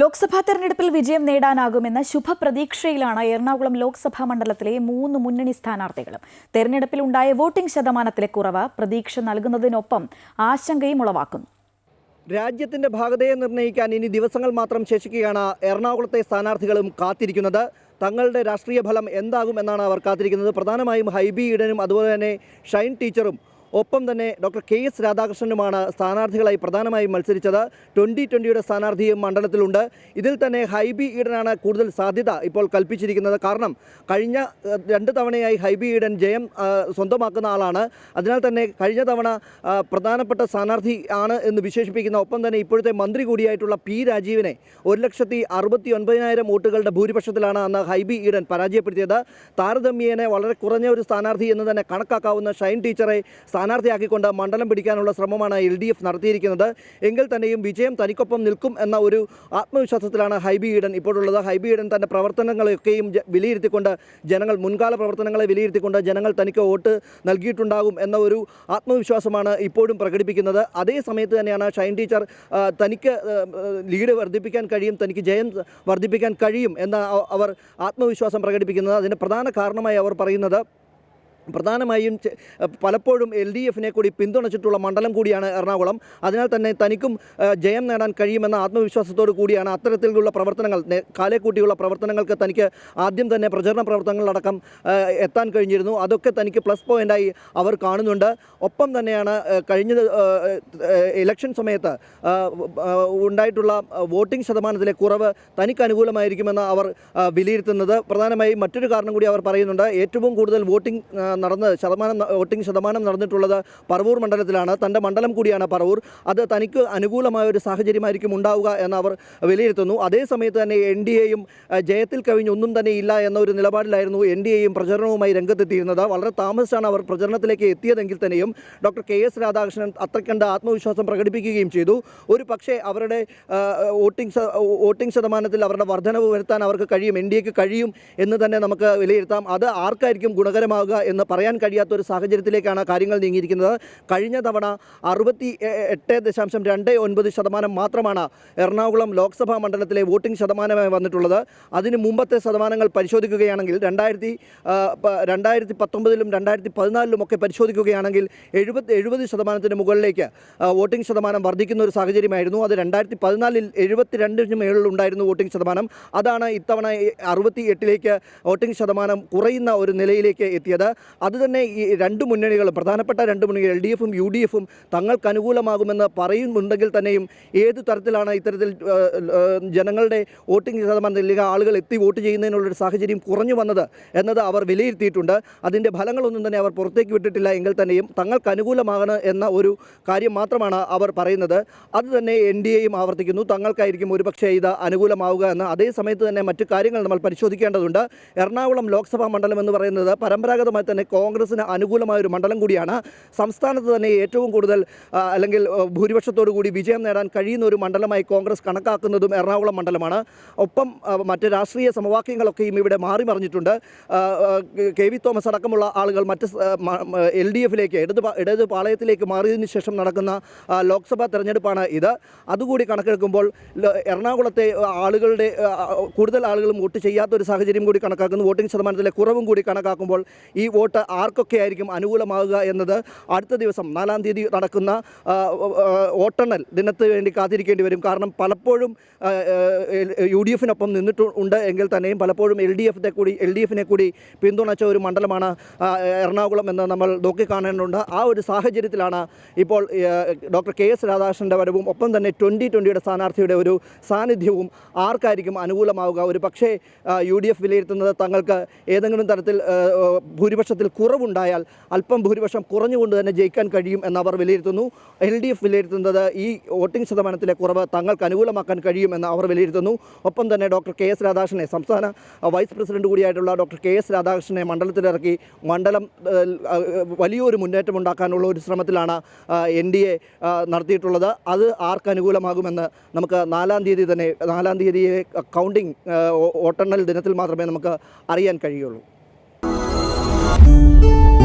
ലോക്സഭാ തെരഞ്ഞെടുപ്പിൽ വിജയം നേടാനാകുമെന്ന ശുഭപ്രതീക്ഷയിലാണ് എറണാകുളം ലോക്സഭാ മണ്ഡലത്തിലെ മൂന്ന് മുന്നണി സ്ഥാനാർത്ഥികളും. തെരഞ്ഞെടുപ്പിൽ ഉണ്ടായ വോട്ടിംഗ് ശതമാനത്തിലെ കുറവ് പ്രതീക്ഷ നൽകുന്നതിനൊപ്പം ആശങ്കയും ഉളവാക്കുന്നു. രാജ്യത്തിന്റെ ഭാഗതയെ നിർണയിക്കാൻ ഇനി ദിവസങ്ങൾ മാത്രം ശേഷിക്കുകയാണ് എറണാകുളത്തെ സ്ഥാനാർത്ഥികളും കാത്തിരിക്കുന്നത്. തങ്ങളുടെ രാഷ്ട്രീയ ഫലം എന്താകും എന്നാണ് അവർ കാത്തിരിക്കുന്നത്. പ്രധാനമായും ഹൈബി ഈഡനും അതുപോലെ തന്നെ ഷൈൻ ടീച്ചറും ഒപ്പം തന്നെ ഡോക്ടർ കെ എസ് രാധാകൃഷ്ണനുമാണ് സ്ഥാനാർത്ഥികളായി പ്രധാനമായും മത്സരിച്ചത്. ട്വന്റി ട്വന്റിയുടെ സ്ഥാനാർത്ഥിയും മണ്ഡലത്തിലുണ്ട്. ഇതിൽ തന്നെ ഹൈബി ഈഡനാണ് കൂടുതൽ സാധ്യത ഇപ്പോൾ കൽപ്പിച്ചിരിക്കുന്നത്. കാരണം കഴിഞ്ഞ രണ്ട് തവണയായി ഹൈബി ഈഡൻ ജയം സ്വന്തമാക്കുന്ന ആളാണ്. അതിനാൽ തന്നെ കഴിഞ്ഞ തവണ പ്രധാനപ്പെട്ട സ്ഥാനാർത്ഥി ആണ് എന്ന് വിശേഷിപ്പിക്കുന്ന ഒപ്പം തന്നെ ഇപ്പോഴത്തെ മന്ത്രി കൂടിയായിട്ടുള്ള പി രാജീവിനെ ഒരു ലക്ഷത്തി അറുപത്തി ഒൻപതിനായിരം വോട്ടുകളുടെ ഭൂരിപക്ഷത്തിലാണ് അന്ന് ഹൈബി ഈഡൻ പരാജയപ്പെടുത്തിയത്. താരതമ്യേന വളരെ കുറഞ്ഞ ഒരു സ്ഥാനാർത്ഥി എന്ന് തന്നെ കണക്കാക്കാവുന്ന ഷൈൻ ടീച്ചറെ സ്ഥാനാർത്ഥിയാക്കിക്കൊണ്ട് മണ്ഡലം പിടിക്കാനുള്ള ശ്രമമാണ് എൽ ഡി എഫ് നടത്തിയിരിക്കുന്നത്. എങ്കിൽ തന്നെയും വിജയം തനിക്കൊപ്പം നിൽക്കും എന്ന ഒരു ആത്മവിശ്വാസത്തിലാണ് ഹൈബി ഈഡൻ ഇപ്പോഴുള്ളത്. ഹൈബി ഈഡൻ തന്റെ പ്രവർത്തനങ്ങളെയൊക്കെയും വിലയിരുത്തിക്കൊണ്ട് ജനങ്ങൾ മുൻകാല പ്രവർത്തനങ്ങളെ വിലയിരുത്തിക്കൊണ്ട് ജനങ്ങൾ തനിക്ക് വോട്ട് നൽകിയിട്ടുണ്ടാകും എന്ന ഒരു ആത്മവിശ്വാസമാണ് ഇപ്പോഴും പ്രകടിപ്പിക്കുന്നത്. അതേ സമയത്ത് തന്നെയാണ് ഷൈൻ ടീച്ചർ തനിക്ക് ലീഡ് വർദ്ധിപ്പിക്കാൻ കഴിയും തനിക്ക് ജയം വർദ്ധിപ്പിക്കാൻ കഴിയും എന്ന അവർ ആത്മവിശ്വാസം പ്രകടിപ്പിക്കുന്നത്. അതിന് പ്രധാന കാരണമായി അവർ പറയുന്നത് പ്രധാനമായും പലപ്പോഴും എൽ ഡി എഫിനെ കൂടി പിന്തുണച്ചിട്ടുള്ള മണ്ഡലം കൂടിയാണ് എറണാകുളം. അതിനാൽ തന്നെ തനിക്കും ജയം നേടാൻ കഴിയുമെന്ന ആത്മവിശ്വാസത്തോടു കൂടിയാണ് അത്തരത്തിലുള്ള പ്രവർത്തനങ്ങൾ. കാലേക്കൂട്ടിയുള്ള പ്രവർത്തനങ്ങൾക്ക് തനിക്ക് ആദ്യം തന്നെ പ്രചരണ പ്രവർത്തനങ്ങളടക്കം എത്താൻ കഴിഞ്ഞിരുന്നു. അതൊക്കെ തനിക്ക് പ്ലസ് പോയിന്റായി അവർ കാണുന്നുണ്ട്. ഒപ്പം തന്നെയാണ് കഴിഞ്ഞ ഇലക്ഷൻ സമയത്ത് ഉണ്ടായിട്ടുള്ള വോട്ടിംഗ് ശതമാനത്തിലെ കുറവ് തനിക്ക് അനുകൂലമായിരിക്കുമെന്ന് അവർ വിലയിരുത്തുന്നത്. പ്രധാനമായും മറ്റൊരു കാരണം കൂടി അവർ പറയുന്നുണ്ട്. ഏറ്റവും കൂടുതൽ വോട്ടിംഗ് നടന്ന് ശതമാനം വോട്ടിംഗ് ശതമാനം നടന്നിട്ടുള്ളത് പറവൂർ മണ്ഡലത്തിലാണ്. തന്റെ മണ്ഡലം കൂടിയാണ് പറവൂർ. അത് തനിക്ക് അനുകൂലമായ ഒരു സാഹചര്യമായിരിക്കും ഉണ്ടാവുക എന്ന് അവർ വിലയിരുത്തുന്നു. അതേസമയത്ത് തന്നെ എൻ ഡി എയും ജയത്തിൽ കവിഞ്ഞൊന്നും തന്നെ ഇല്ല എന്ന ഒരു നിലപാടിലായിരുന്നു എൻ ഡി എയും പ്രചരണവുമായി രംഗത്തെത്തിയിരുന്നത്. വളരെ താമസിച്ചാണ് അവർ പ്രചരണത്തിലേക്ക് എത്തിയതെങ്കിൽ തന്നെയും ഡോക്ടർ കെ എസ് രാധാകൃഷ്ണൻ അത്രക്കണ്ട ആത്മവിശ്വാസം പ്രകടിപ്പിക്കുകയും ചെയ്തു. ഒരു പക്ഷേ അവരുടെ വോട്ടിംഗ് വോട്ടിംഗ് ശതമാനത്തിൽ അവരുടെ വർധനവ് വരുത്താൻ അവർക്ക് കഴിയും. എൻ ഡി എക്ക് കഴിയും എന്ന് തന്നെ നമുക്ക് വിലയിരുത്താം. അത് ആർക്കായിരിക്കും ഗുണകരമാകുക എന്ന് പറയാൻ കഴിയാത്ത ഒരു സാഹചര്യത്തിലേക്കാണ് കാര്യങ്ങൾ നീങ്ങിയിരിക്കുന്നത്. കഴിഞ്ഞ തവണ അറുപത്തി എട്ട് ദശാംശം രണ്ട് ഒൻപത് ശതമാനം മാത്രമാണ് എറണാകുളം ലോക്സഭാ മണ്ഡലത്തിലെ വോട്ടിംഗ് ശതമാനമായി വന്നിട്ടുള്ളത്. അതിന് മുമ്പത്തെ ശതമാനങ്ങൾ പരിശോധിക്കുകയാണെങ്കിൽ രണ്ടായിരത്തി രണ്ടായിരത്തി പത്തൊമ്പതിലും രണ്ടായിരത്തി പതിനാലിലും ഒക്കെ പരിശോധിക്കുകയാണെങ്കിൽ എഴുപത് എഴുപത് ശതമാനത്തിന് മുകളിലേക്ക് വോട്ടിംഗ് ശതമാനം വർദ്ധിക്കുന്ന ഒരു സാഹചര്യമായിരുന്നു. അത് രണ്ടായിരത്തി പതിനാലിൽ എഴുപത്തിരണ്ടിന് മേളിലുണ്ടായിരുന്നു വോട്ടിംഗ് ശതമാനം. അതാണ് ഇത്തവണ അറുപത്തി എട്ടിലേക്ക് വോട്ടിംഗ് ശതമാനം കുറയുന്ന ഒരു നിലയിലേക്ക് എത്തിയത്. അതുതന്നെ ഈ രണ്ട് മുന്നണികളും പ്രധാനപ്പെട്ട രണ്ട് മുന്നണികൾ എൽ ഡി എഫും യു ഡി എഫും തങ്ങൾക്ക് അനുകൂലമാകുമെന്ന് പറയുന്നുണ്ടെങ്കിൽ തന്നെയും ഏത് തരത്തിലാണ് ഇത്തരത്തിൽ ജനങ്ങളുടെ വോട്ടിംഗ് ശതമാനം അല്ലെങ്കിൽ ആളുകൾ എത്തി വോട്ട് ചെയ്യുന്നതിനുള്ളൊരു സാഹചര്യം കുറഞ്ഞു വന്നത് എന്നത് അവർ വിലയിരുത്തിയിട്ടുണ്ട്. അതിന്റെ ഫലങ്ങളൊന്നും തന്നെ അവർ പുറത്തേക്ക് വിട്ടിട്ടില്ല എങ്കിൽ തന്നെയും തങ്ങൾക്ക് അനുകൂലമാകണം എന്ന ഒരു കാര്യം മാത്രമാണ് അവർ പറയുന്നത്. അത് തന്നെ എൻ ഡി എയും ആവർത്തിക്കുന്നു. തങ്ങൾക്കായിരിക്കും ഒരുപക്ഷെ ഇത് അനുകൂലമാവുക എന്ന്. അതേ സമയത്ത് തന്നെ മറ്റു കാര്യങ്ങൾ നമ്മൾ പരിശോധിക്കേണ്ടതുണ്ട്. എറണാകുളം ലോക്സഭാ മണ്ഡലം എന്ന് പറയുന്നത് പരമ്പരാഗതമായി തന്നെ കോൺഗ്രസിന് അനുകൂലമായ ഒരു മണ്ഡലം കൂടിയാണ്. സംസ്ഥാനത്ത് തന്നെ ഏറ്റവും കൂടുതൽ അല്ലെങ്കിൽ ഭൂരിപക്ഷത്തോടു കൂടി വിജയം നേടാൻ കഴിയുന്ന ഒരു മണ്ഡലമായി കോൺഗ്രസ് കണക്കാക്കുന്നതും എറണാകുളം മണ്ഡലമാണ്. ഒപ്പം മറ്റ് രാഷ്ട്രീയ സമവാക്യങ്ങളൊക്കെയും ഇവിടെ മാറി മറിഞ്ഞിട്ടുണ്ട്. കെ വി തോമസ് അടക്കമുള്ള ആളുകൾ മറ്റ് എൽ ഡി എഫിലേക്ക് ഇടത് ഇടത് പാളയത്തിലേക്ക് മാറിയതിനു ശേഷം നടക്കുന്ന ലോക്സഭാ തെരഞ്ഞെടുപ്പാണ് ഇത്. അതുകൂടി കണക്കെടുക്കുമ്പോൾ എറണാകുളത്തെ ആളുകളുടെ കൂടുതൽ ആളുകളും വോട്ട് ചെയ്യാത്ത ഒരു സാഹചര്യം കൂടി കണക്കാക്കുന്നു. വോട്ടിംഗ് ശതമാനത്തിലെ കുറവും കൂടി കണക്കാക്കുമ്പോൾ ഈ വോട്ട് ആർക്കൊക്കെ ആയിരിക്കും അനുകൂലമാകുക എന്നത് അടുത്ത ദിവസം നാലാം തീയതി നടക്കുന്ന വോട്ടെണ്ണൽ ദിനത്തിന് വേണ്ടി കാത്തിരിക്കേണ്ടി വരും. കാരണം പലപ്പോഴും യു ഡി എഫിനൊപ്പം നിന്നിട്ടുണ്ട് എങ്കിൽ തന്നെയും പലപ്പോഴും എൽ ഡി എഫിനെ കൂടി എൽ ഡി എഫിനെ കൂടി പിന്തുണച്ച ഒരു മണ്ഡലമാണ് എറണാകുളം എന്ന് നമ്മൾ നോക്കിക്കാണേണ്ടതുണ്ട്. ആ ഒരു സാഹചര്യത്തിലാണ് ഇപ്പോൾ ഡോക്ടർ കെ എസ് രാധാകൃഷ്ണന്റെ വരവും ഒപ്പം തന്നെ ട്വന്റി ട്വന്റിയുടെ സ്ഥാനാർത്ഥിയുടെ ഒരു സാന്നിധ്യവും ആർക്കായിരിക്കും അനുകൂലമാവുക. ഒരു പക്ഷേ യു ഡി എഫ് വിലയിരുത്തുന്നത് തങ്ങൾക്ക് ഏതെങ്കിലും തരത്തിൽ ആ, ആ, കുറവുണ്ടായാൽ അല്പം ഭൂരിപക്ഷം കുറഞ്ഞുകൊണ്ട് തന്നെ ജയിക്കാൻ കഴിയും എന്നവർ വിലയിരുത്തുന്നു. എൽ ഡി എഫ് വിലയിരുത്തുന്നത് ഈ വോട്ടിംഗ് ശതമാനത്തിലെ കുറവ് തങ്ങൾക്ക് അനുകൂലമാക്കാൻ കഴിയുമെന്ന് അവർ വിലയിരുത്തുന്നു. ഒപ്പം തന്നെ ഡോക്ടർ കെ എസ് രാധാകൃഷ്ണനെ സംസ്ഥാന വൈസ് പ്രസിഡന്റ് കൂടിയായിട്ടുള്ള ഡോക്ടർ കെ എസ് രാധാകൃഷ്ണനെ മണ്ഡലത്തിലിറക്കി മണ്ഡലം വലിയൊരു മുന്നേറ്റം ഉണ്ടാക്കാനുള്ള ഒരു ശ്രമത്തിലാണ് എൻ ഡി എ നടത്തിയിട്ടുള്ളത്. അത് ആർക്ക് അനുകൂലമാകുമെന്ന് നമുക്ക് നാലാം തീയതി തന്നെ നാലാം തീയതിയെ കൗണ്ടിംഗ് വോട്ടെണ്ണൽ ദിനത്തിൽ മാത്രമേ നമുക്ക് അറിയാൻ കഴിയുള്ളൂ. Música